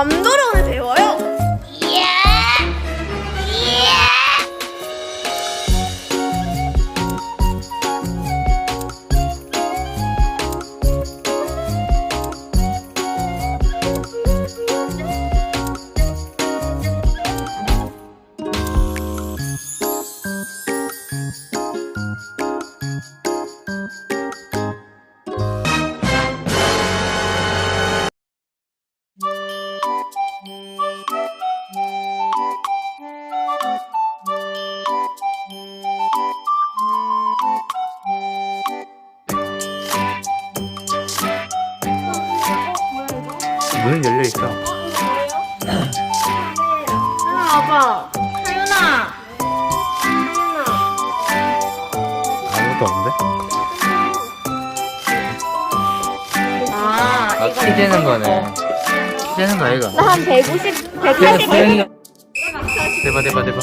검도를 문은 열려 있어. 하윤아 와봐. 하윤아. 하윤아. 아무것도 없는데? 아, 아, 키 재는 거네. 키 재는 거 아이가? 나 한 150, 180. 대박, 대박, 대박.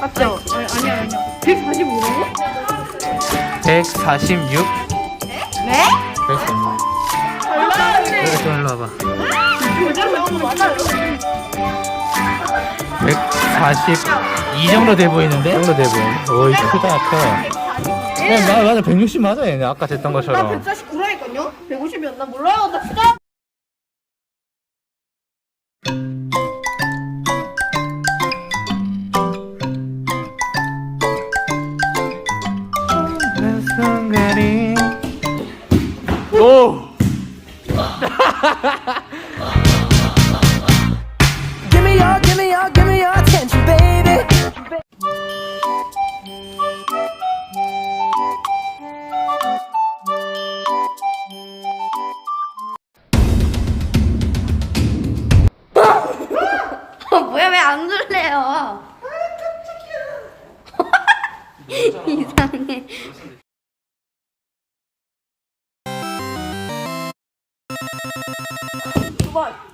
맞죠? 아니, 아니야, 아니야. 145라고? 146? 네? 146. 얼마나 여기 좀 일로 와봐. 142 정도 돼 보이는데? 정도 돼 보이네. 오이, 크다, 커. 야, 맞아, 맞아. 160 맞아, 얘네. 아까 됐던 나 것처럼. 149라니까요? 150이었나? 몰라요. 나 진짜. 번. 네.